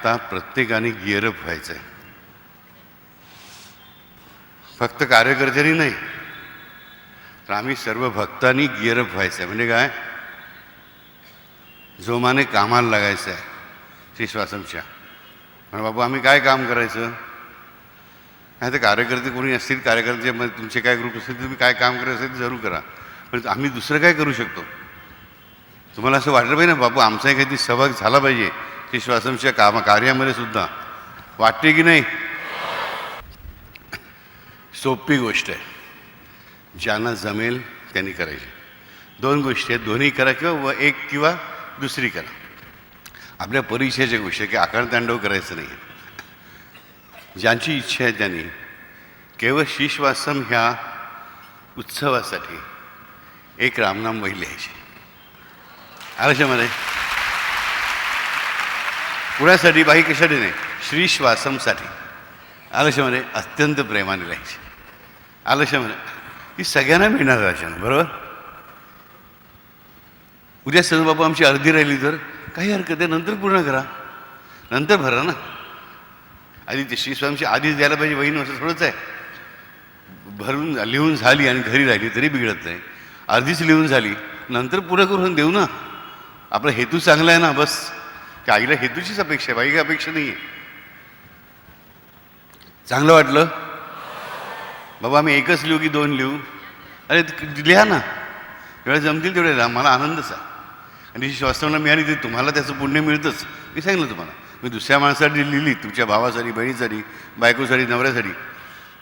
आता प्रत्येकाने गिअरअप व्हायचं आहे फक्त कार्यकर्त्यांनी नाही तर आम्ही सर्व भक्तांनी गिअरअप व्हायचं आहे म्हणजे काय? जोमाने कामाला लागायचं आहे श्री श्वासमच्या म्हणजे बाबा आम्ही काय काम करायचं? नाही तर कार्यकर्ते कोणी असतील कार्यकर्त्यामध्ये तुमचे काय ग्रुप असतील तुम्ही काय काम करायचं असेल ते जरूर करा. पण आम्ही दुसरं काय करू शकतो? तुम्हाला असं वाटलं पाहिजे ना बाबू आमचाही काहीतरी सहभाग झाला पाहिजे. श्री श्वासमच्या काम कार्यामध्ये सुद्धा. वाटते की नाही? सोपी गोष्ट आहे. ज्यांना जमेल त्यांनी करायची. दोन गोष्टी आहेत. दोन्ही करा किंवा व एक किंवा दुसरी करा. आपल्या परीक्षेच्या गोष्टी आहे की आकारतांडव करायचं नाही. ज्यांची इच्छा आहे त्यांनी. केवळ शिशवासम ह्या उत्सवासाठी एक रामनाम वही लिहायची. आलशामध्ये कुणासाठी बाई कशासाठी नाही श्री श्वासमसाठी आलशामध्ये अत्यंत प्रेमाने लिहायची आलशामध्ये ही सगळ्यांना मिळणार राशन बरोबर? उद्या सण बाबा आमची अर्धी राहिली तर काही हरकत आहे नंतर पूर्ण करा. नंतर भरा ना. आधी ते श्री स्वामीची आधीच द्यायला पाहिजे बहीण असं थोडंच आहे. भरून लिहून झाली आणि घरी राहिली तरी बिघडत नाही. अर्धीच लिहून झाली नंतर पुढं करून देऊ ना. आपला हेतू चांगला आहे ना बस. की आईला हेतूचीच अपेक्षा आहे बाई काही अपेक्षा नाही आहे चांगलं वाटलं? बाबा आम्ही एकच लिहू की दोन लिहू? अरे लिहा ना. वेळा जमतील तेवढे लिहा मला आनंदच आहे. आणि जी श्वासनाला मिळाली ती तुम्हाला त्याचं पुण्य मिळतंच. मी सांगितलं तुम्हाला. मी दुसऱ्या माणसासाठी लिहिली तुमच्या भावासाठी बहिणीसाठी बायकोसाठी नवऱ्यासाठी.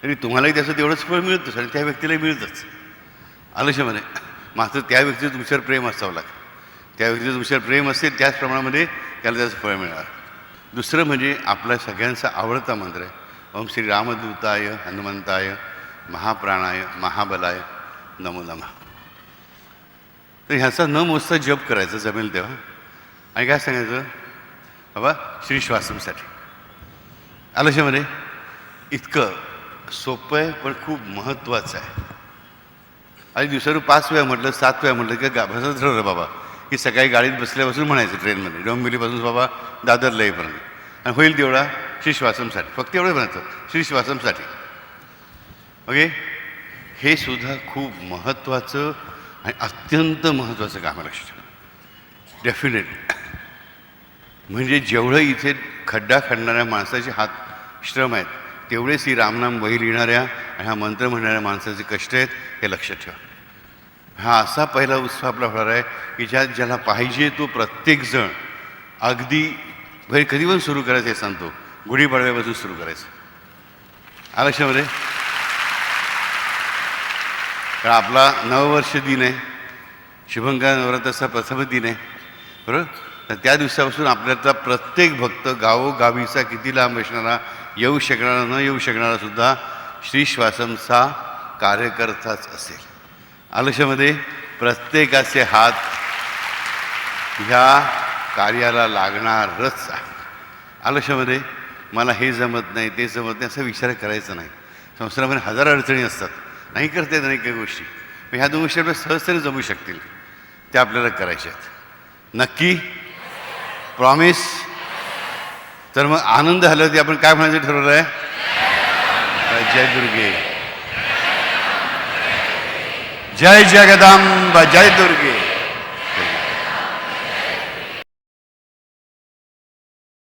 तरी तुम्हालाही त्याचं तेवढंच फळ मिळतंच आणि त्या व्यक्तीलाही मिळतंच. आलशामध्ये मात्र त्या व्यक्तीचं तुमच्यावर प्रेम असावं लागतं. त्या व्यक्तीचं तुमच्यावर प्रेम असेल त्याच प्रमाणामध्ये त्याला त्याचं फळ मिळणार. दुसरं म्हणजे आपला सगळ्यांचा आवडता मंत्र आहे. ओम श्री रामदूताय हनुमंताय महाप्राणाय महाबलाय नमो नमः. तर ह्याचा न मोजता जप करायचा जमेल तेव्हा. आणि काय सांगायचं? बाबा श्री श्वासमसाठी आलशामध्ये इतकं सोपं आहे पण खूप महत्त्वाचं आहे. आणि दिवसावर पाच वेळा म्हटलं सात वेळा म्हटलं की गाभासच ठरवलं बाबा. की सकाळी गाडीत बसल्यापासून म्हणायचं ट्रेनमध्ये. डोंबिवलीपासून बाबा दादरला येईपर्यंत आणि होईल तेवढा श्रीश्वासमसाठी फक्त एवढं म्हणायचं. श्री श्वासमसाठी. ओके? हे सुद्धा खूप महत्त्वाचं आणि अत्यंत महत्त्वाचं काम आहे लक्षात ठेवा. म्हणजे जेवढं इथे खड्डा खणणाऱ्या माणसाचे हात श्रम आहेत तेवढेच ही रामनाम वही लिहिणाऱ्या आणि हा मंत्र म्हणणाऱ्या माणसाचे कष्ट आहेत हे लक्षात ठेवा. हा असा पहिला उत्सव आपला होणार आहे की ज्यात ज्याला पाहिजे तो प्रत्येकजण अगदी घरी कधी पण सुरू करायचं हे सांगतो. गुढीपाडव्यापासून सुरू करायचं. आलं कारण आपला नववर्ष दिन आहे. शुभंकर नवरात्राचा प्रथम दिन आहे. बरोबर? तर त्या दिवसापासून आपल्याचा प्रत्येक भक्त गावोगावीचा किती लांब असणारा येऊ शकणारा न येऊ शकणारा सुद्धा श्री श्वासमचा कार्यकर्ताच असेल. आलशामध्ये प्रत्येकाचे हात ह्या कार्याला लागणारच आहे. आलशामध्ये मला हे जमत नाही ते जमत नाही असा विचार करायचा नाही. संसारामध्ये हजार अडचणी असतात. नाही करता येत नाही काही गोष्टी. पण ह्या दोन गोष्टी आपल्याला सहजतेने जमू शकतील. त्या आपल्याला करायच्या आहेत. नक्की? प्रॉमिस तर मग आनंद झाल्यावरती आपण काय म्हणायचं ठरवलं आहे जय दुर्गे. जय जगदंब जय दुर्गे।